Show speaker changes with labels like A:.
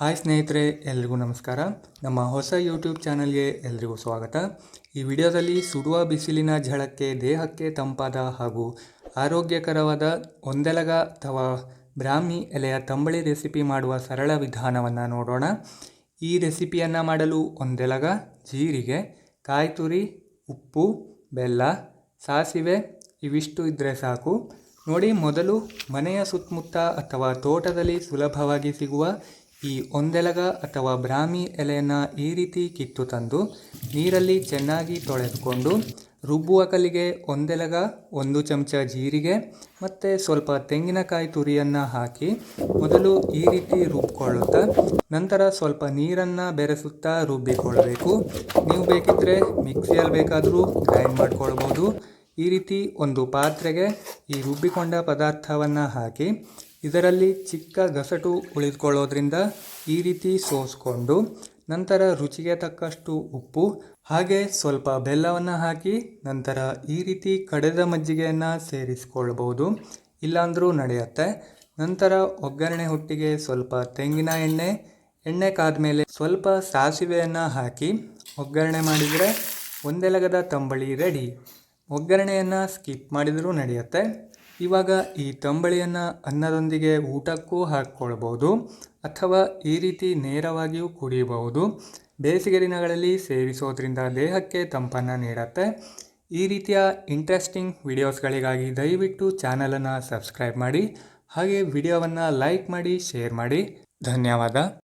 A: Hi ಸ್ನೇಹಿತರೆ, ಎಲ್ರಿಗೂ ನಮಸ್ಕಾರ. ನಮ್ಮ ಹೊಸ ಯೂಟ್ಯೂಬ್ ಚಾನಲ್ಗೆ ಎಲ್ರಿಗೂ ಸ್ವಾಗತ. ಈ ವಿಡಿಯೋದಲ್ಲಿ ಸುಡುವ ಬಿಸಿಲಿನ ಝಳಕ್ಕೆ, ದೇಹಕ್ಕೆ ತಂಪಾದ ಹಾಗೂ ಆರೋಗ್ಯಕರವಾದ ಒಂದೆಲಗ ಅಥವಾ ಬ್ರಾಹ್ಮಿ ಎಲೆಯ ತಂಬಳಿ ರೆಸಿಪಿ ಮಾಡುವ ಸರಳ ವಿಧಾನವನ್ನು ನೋಡೋಣ. ಈ ರೆಸಿಪಿಯನ್ನು ಮಾಡಲು ಒಂದೆಲಗ ಜೀರಿಗೆ ಕಾಯಿ ತುರಿ ಉಪ್ಪು, ಬೆಲ್ಲ, ಸಾಸಿವೆ ಇವಿಷ್ಟು ಇದ್ದರೆ ಸಾಕು. ನೋಡಿ, ಮೊದಲು ಮನೆಯ ಸುತ್ತಮುತ್ತ ಅಥವಾ ತೋಟದಲ್ಲಿ ಸುಲಭವಾಗಿ ಸಿಗುವ ಈ ಒಂದೆಲಗ ಅಥವಾ ಬ್ರಾಹ್ಮಿ ಎಲೆಯನ್ನು ಈ ರೀತಿ ಕಿತ್ತು ತಂದು ನೀರಲ್ಲಿ ಚೆನ್ನಾಗಿ ತೊಳೆದುಕೊಂಡು ರುಬ್ಬುವ ಕಲ್ಲಿಗೆ ಒಂದೆಲಗ ಒಂದು ಚಮಚ ಜೀರಿಗೆ ಮತ್ತು ಸ್ವಲ್ಪ ತೆಂಗಿನಕಾಯಿ ತುರಿಯನ್ನು ಹಾಕಿ ಮೊದಲು ಈ ರೀತಿ ರುಬ್ಬಿಕೊಳ್ಳುತ್ತಾ ನಂತರ ಸ್ವಲ್ಪ ನೀರನ್ನು ಬೆರೆಸುತ್ತಾ ರುಬ್ಬಿಕೊಳ್ಳಬೇಕು. ನೀವು ಬೇಕಿದ್ದರೆ ಮಿಕ್ಸಿಯಲ್ಲಿ ಬೇಕಾದರೂ ಗ್ರೈಂಡ್ ಮಾಡ್ಕೊಳ್ಬೋದು. ಈ ರೀತಿ ಒಂದು ಪಾತ್ರೆಗೆ ಈ ರುಬ್ಬಿಕೊಂಡ ಪದಾರ್ಥವನ್ನು ಹಾಕಿ ಇದರಲ್ಲಿ ಚಿಕ್ಕ ಗಸಟು ಉಳಿದುಕೊಳ್ಳೋದ್ರಿಂದ ಈ ರೀತಿ ಸೋಸ್ಕೊಂಡು ನಂತರ ರುಚಿಗೆ ತಕ್ಕಷ್ಟು ಉಪ್ಪು, ಹಾಗೆ ಸ್ವಲ್ಪ ಬೆಲ್ಲವನ್ನು ಹಾಕಿ ನಂತರ ಈ ರೀತಿ ಕಡೆದ ಮಜ್ಜಿಗೆಯನ್ನು ಸೇರಿಸಿಕೊಳ್ಳಬಹುದು ಇಲ್ಲಾಂದರೂ ನಡೆಯುತ್ತೆ. ನಂತರ ಒಗ್ಗರಣೆ ಹೊಟ್ಟಿಗೆ ಸ್ವಲ್ಪ ತೆಂಗಿನ ಎಣ್ಣೆ ಎಣ್ಣೆ ಕಾದ ಮೇಲೆ ಸ್ವಲ್ಪ ಸಾಸಿವೆಯನ್ನು ಹಾಕಿ ಒಗ್ಗರಣೆ ಮಾಡಿದರೆ ಒಂದೆಲಗದ ತಂಬಳಿ ರೆಡಿ. ಒಗ್ಗರಣೆಯನ್ನು ಸ್ಕಿಪ್ ಮಾಡಿದರೂ ನಡೆಯುತ್ತೆ. ಇವಾಗ ಈ ತಂಬಳಿಯನ್ನು ಅನ್ನದೊಂದಿಗೆ ಊಟಕ್ಕೂ ಹಾಕ್ಕೊಳ್ಬೋದು ಅಥವಾ ಈ ರೀತಿ ನೇರವಾಗಿಯೂ ಕುಡಿಯಬಹುದು. ಬೇಸಿಗೆ ದಿನಗಳಲ್ಲಿ ಸೇವಿಸೋದ್ರಿಂದ ದೇಹಕ್ಕೆ ತಂಪನ್ನು ನೀಡುತ್ತೆ. ಈ ರೀತಿಯ ಇಂಟ್ರೆಸ್ಟಿಂಗ್ ವಿಡಿಯೋಸ್ಗಳಿಗಾಗಿ ದಯವಿಟ್ಟು ಚಾನಲನ್ನು ಸಬ್ಸ್ಕ್ರೈಬ್ ಮಾಡಿ, ಹಾಗೆ ವಿಡಿಯೋವನ್ನು ಲೈಕ್ ಮಾಡಿ ಶೇರ್ ಮಾಡಿ. ಧನ್ಯವಾದ.